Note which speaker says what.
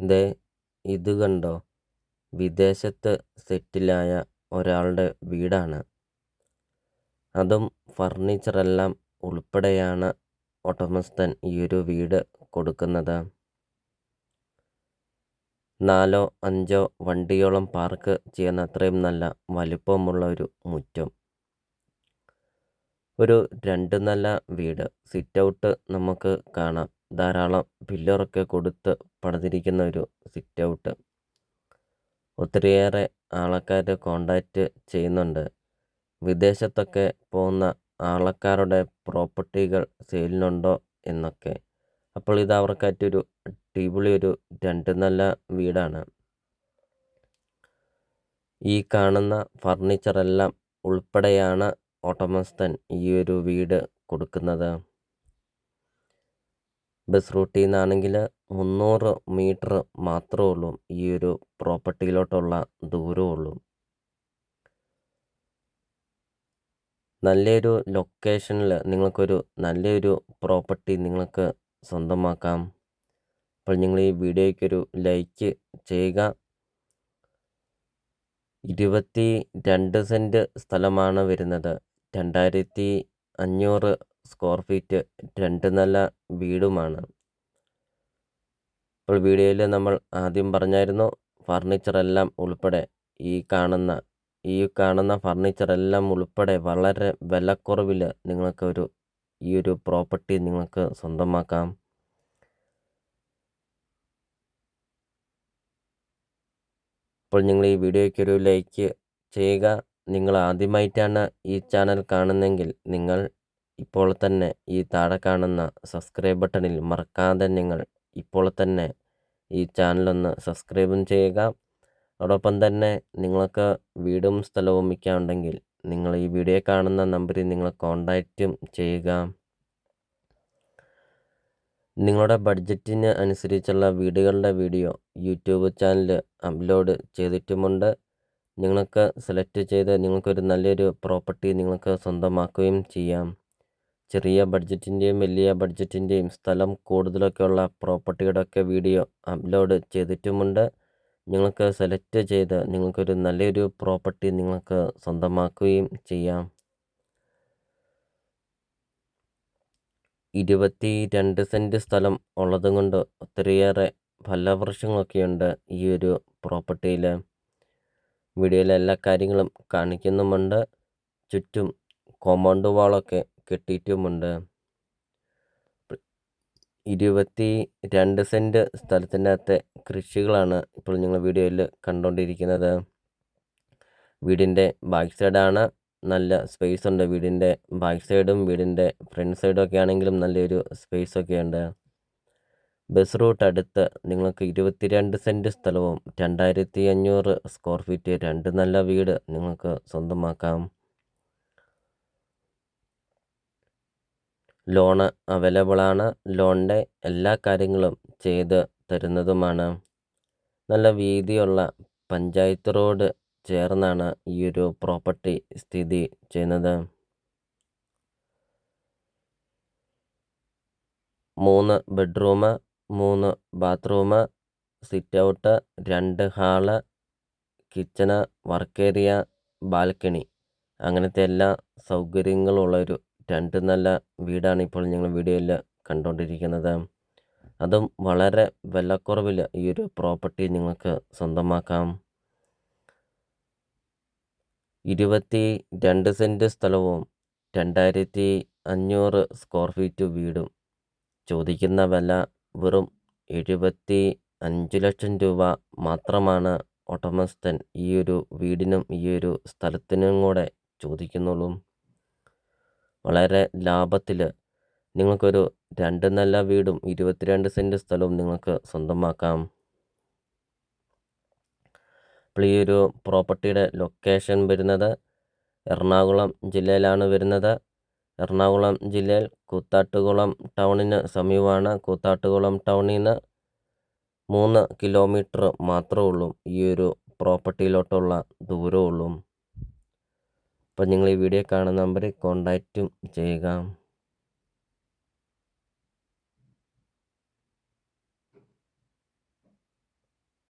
Speaker 1: ദേ ഇത് കണ്ടോ? വിദേശത്ത് സെറ്റിലായ ഒരാളുടെ വീടാണ്. അതും ഫർണിച്ചറെല്ലാം ഉൾപ്പെടെയാണ് ഉടമസ്ഥൻ ഈയൊരു വീട് കൊടുക്കുന്നത്. നാലോ അഞ്ചോ വണ്ടിയോളം പാർക്ക് ചെയ്യുന്ന അത്രയും നല്ല വലിപ്പമുള്ള ഒരു മുറ്റം. ഒരു രണ്ട് നില വീട്. സിറ്റ് ഔട്ട് നമുക്ക് കാണാം. ധാരാളം പില്ലറൊക്കെ കൊടുത്ത് പണിതിരിക്കുന്ന ഒരു സിറ്റ് ഔട്ട് ഒത്തിരിയേറെ ആൾക്കാർ കോണ്ടാക്റ്റ് ചെയ്യുന്നുണ്ട്. വിദേശത്തൊക്കെ പോകുന്ന ആൾക്കാരുടെ പ്രോപ്പർട്ടികൾ സെയിലിനുണ്ടോ എന്നൊക്കെ. അപ്പോൾ ഇത് അവർക്കായിട്ടൊരു അടിപൊളി ഒരു രണ്ട് നല്ല വീടാണ്. ഈ കാണുന്ന ഫർണിച്ചറെല്ലാം ഉൾപ്പെടെയാണ് ഓട്ടോമസ്തൻ ഈ ഒരു വീട് കൊടുക്കുന്നത്. ബസ് റൂട്ടിൽ നിന്നാണെങ്കിൽ മുന്നൂറ് മീറ്റർ മാത്രമേ ഉള്ളൂ ഈ ഒരു പ്രോപ്പർട്ടിയിലോട്ടുള്ള ദൂരമുള്ളൂ നല്ലൊരു ലൊക്കേഷനിൽ നിങ്ങൾക്കൊരു നല്ലൊരു പ്രോപ്പർട്ടി നിങ്ങൾക്ക് സ്വന്തമാക്കാം. അപ്പോൾ നിങ്ങൾ ഈ വീഡിയോയ്ക്കൊരു ലൈക്ക് ചെയ്യുക. ഇരുപത്തി രണ്ട് സെന്റ് സ്ഥലമാണ് വരുന്നത്. രണ്ടായിരത്തി അഞ്ഞൂറ് സ്ക്വയർ ഫീറ്റ് രണ്ട് നില വീടുമാണ്. ഇപ്പോൾ വീഡിയോയിൽ നമ്മൾ ആദ്യം പറഞ്ഞായിരുന്നു ഫർണിച്ചറെല്ലാം ഉൾപ്പെടെ ഈ കാണുന്ന ഈ കാണുന്ന ഫർണിച്ചറെല്ലാം ഉൾപ്പെടെ വളരെ വിലക്കുറവിൽ നിങ്ങൾക്കൊരു ഈ ഒരു പ്രോപ്പർട്ടി നിങ്ങൾക്ക് സ്വന്തമാക്കാം. ഇപ്പോൾ നിങ്ങൾ ഈ വീഡിയോയ്ക്ക് ഒരു ലൈക്ക് ചെയ്യുക. നിങ്ങൾ ആദ്യമായിട്ടാണ് ഈ ചാനൽ കാണുന്നതെങ്കിൽ നിങ്ങൾ ഇപ്പോൾ തന്നെ ഈ താഴെ കാണുന്ന സബ്സ്ക്രൈബ് ബട്ടണിൽ മറക്കാതെ നിങ്ങൾ ഇപ്പോൾ തന്നെ ഈ ചാനലൊന്ന് സബ്സ്ക്രൈബും ചെയ്യുക. അതോടൊപ്പം തന്നെ നിങ്ങൾക്ക് വീടും സ്ഥലവും വിൽക്കാനുണ്ടെങ്കിൽ നിങ്ങൾ ഈ വീഡിയോ കാണുന്ന നമ്പറിൽ നിങ്ങൾ കോണ്ടാക്റ്റും ചെയ്യുക. നിങ്ങളുടെ ബഡ്ജറ്റിന് അനുസരിച്ചുള്ള വീടുകളുടെ വീഡിയോ യൂട്യൂബ് ചാനൽ അപ്ലോഡ് ചെയ്തിട്ടുമുണ്ട്. നിങ്ങൾക്ക് സെലക്ട് ചെയ്ത് നിങ്ങൾക്കൊരു നല്ലൊരു പ്രോപ്പർട്ടി നിങ്ങൾക്ക് സ്വന്തമാക്കുകയും ചെയ്യാം. ചെറിയ ബഡ്ജറ്റിന്റെയും വലിയ ബഡ്ജറ്റിന്റെയും സ്ഥലം കൂടുതലൊക്കെയുള്ള പ്രോപ്പർട്ടിയുടെയൊക്കെ വീഡിയോ അപ്ലോഡ് ചെയ്തിട്ടുമുണ്ട്. നിങ്ങൾക്ക് സെലക്ട് ചെയ്ത് നിങ്ങൾക്കൊരു നല്ലൊരു പ്രോപ്പർട്ടി നിങ്ങൾക്ക് സ്വന്തമാക്കുകയും ചെയ്യാം. ഇരുപത്തി രണ്ട് സെന്റ് സ്ഥലം ഉള്ളതും കൊണ്ട് ഒത്തിരിയേറെ ഫലവൃക്ഷങ്ങളൊക്കെയുണ്ട് ഈ ഒരു പ്രോപ്പർട്ടിയിൽ വീഡിയോയിലെ എല്ലാ കാര്യങ്ങളും കാണിക്കുന്നുമുണ്ട്. ചുറ്റും കോമ്പൗണ്ട് വാളൊക്കെ കെട്ടിയിട്ടുമുണ്ട്. ഇരുപത്തി രണ്ട് സെന്റ് സ്ഥലത്തിന്റെ അകത്തെ കൃഷികളാണ് ഇപ്പോൾ നിങ്ങൾ വീഡിയോയിൽ കണ്ടുകൊണ്ടിരിക്കുന്നത്. വീടിന്റെ ബാക്ക് സൈഡാണ് നല്ല സ്പേസ് ഉണ്ട്. വീടിന്റെ ബാക്ക് സൈഡും വീടിന്റെ ഫ്രണ്ട് സൈഡും ഒക്കെ ആണെങ്കിലും നല്ലൊരു സ്പേസ് ഒക്കെ ഉണ്ട്. ബസ് റൂട്ട് അടുത്ത് നിങ്ങൾക്ക് ഇരുപത്തിരണ്ട് സെന്റ് സ്ഥലവും രണ്ടായിരത്തി അഞ്ഞൂറ് സ്ക്വയർ ഫീറ്റ് രണ്ട് നല്ല വീട് നിങ്ങൾക്ക് സ്വന്തമാക്കാം. ലോണ് അവൈലബിൾ ആണ് ലോണിന്റെ എല്ലാ കാര്യങ്ങളും ചെയ്ത് തരുന്നതുമാണ്. നല്ല വീതിയുള്ള പഞ്ചായത്ത് റോഡ് ചേർന്നാണ് ഈ ഒരു പ്രോപ്പർട്ടി സ്ഥിതി ചെയ്യുന്നത്. മൂന്ന് ബെഡ്റൂം മൂന്ന് ബാത്റൂം സിറ്റ് ഔട്ട് രണ്ട് hall kitchen work area balcony. അങ്ങനത്തെ എല്ലാ സൗകര്യങ്ങളുള്ള ഒരു രണ്ട് നല്ല വീടാണ് ഇപ്പോൾ ഞങ്ങൾ വീഡിയോയിൽ കണ്ടുകൊണ്ടിരിക്കുന്നത് അതും വളരെ വിലക്കുറവിൽ ഈ ഒരു പ്രോപ്പർട്ടി നിങ്ങൾക്ക് സ്വന്തമാക്കാം. ഇരുപത്തി രണ്ട് സെന്റ് സ്ഥലവും രണ്ടായിരത്തി അഞ്ഞൂറ് സ്ക്വയർ ഫീറ്റ് വീടും. ചോദിക്കുന്ന വില വെറും എഴുപത്തി അഞ്ച് ലക്ഷം രൂപ മാത്രമാണ് ഉടമസ്ഥൻ ഈ ഒരു വീടിനും ഈ ഒരു സ്ഥലത്തിനും കൂടെ ചോദിക്കുന്നുള്ളൂ. വളരെ ലാഭത്തിൽ നിങ്ങൾക്കൊരു രണ്ട് നല്ല വീടും ഇരുപത്തിരണ്ട് സെന്റ് സ്ഥലവും നിങ്ങൾക്ക് സ്വന്തമാക്കാം. അപ്പോൾ ഈ ഒരു പ്രോപ്പർട്ടിയുടെ ലൊക്കേഷൻ വരുന്നത് എറണാകുളം ജില്ലയിലാണ് വരുന്നത്. എറണാകുളം ജില്ലയിൽ കൂത്താട്ടുകുളം ടൗണിന് സമീപമാണ്. കൂത്താട്ടുകുളം ടൗണിൽ നിന്ന് മൂന്ന് കിലോമീറ്റർ മാത്രമേ ഉള്ളൂ ഈ ഒരു പ്രോപ്പർട്ടിയിലോട്ടുള്ള ദൂരമുള്ളൂ അപ്പം നിങ്ങൾ ഈ വീഡിയോ കാണുന്ന നമ്പറിൽ കോണ്ടാക്റ്റും ചെയ്യുക.